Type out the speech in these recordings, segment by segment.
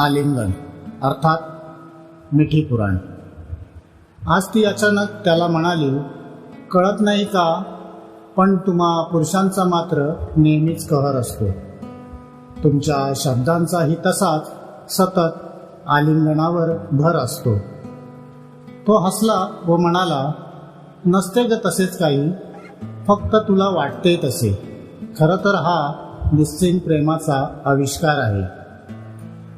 आलिंगन अर्थात मिठी पुराण. आज ती अचानक त्याला म्हणाली कळत नाही का? पण तुम्हा पुरुषांचा मात्र नेहमीच कहर असतो. तुमच्या शब्दांचाही तसाच सतत आलिंगनावर भर असतो. तो हसला व म्हणाला नसते ग तसेच काही. फक्त तुला वाटते तसे. खरं तर हा निश्चित प्रेमाचा आविष्कार आहे.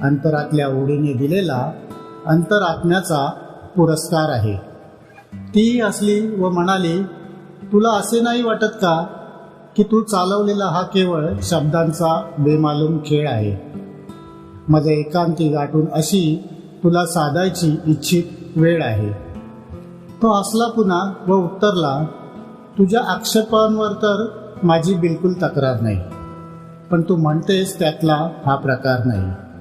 अंतरातल्या ओढीने दिलेला अंतरात्म्याचा पुरस्कार आहे. ती हसली व म्हणाली तुला असे नाही वाटत का की तू चालवलेला हा केवळ शब्दांचा बेमालूम खेळ आहे? माझ्या एकांती गाठून अशी तुला साधायची इच्छित वेळ आहे. तो हसला पुन्हा व उत्तरला तुझ्या आक्षेपांवर तर माझी बिलकुल तक्रार नाही पण तू म्हणतेस त्यातला हा प्रकार नाही.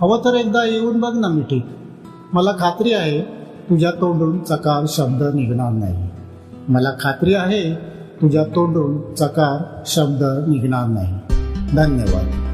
हवं तर एकदा येऊन बघ ना मिठी. मला खात्री आहे तुझ्या तोंडून चकार शब्द निघणार नाही. मला खात्री आहे तुझ्या तोंडून चकार शब्द निघणार नाही. धन्यवाद.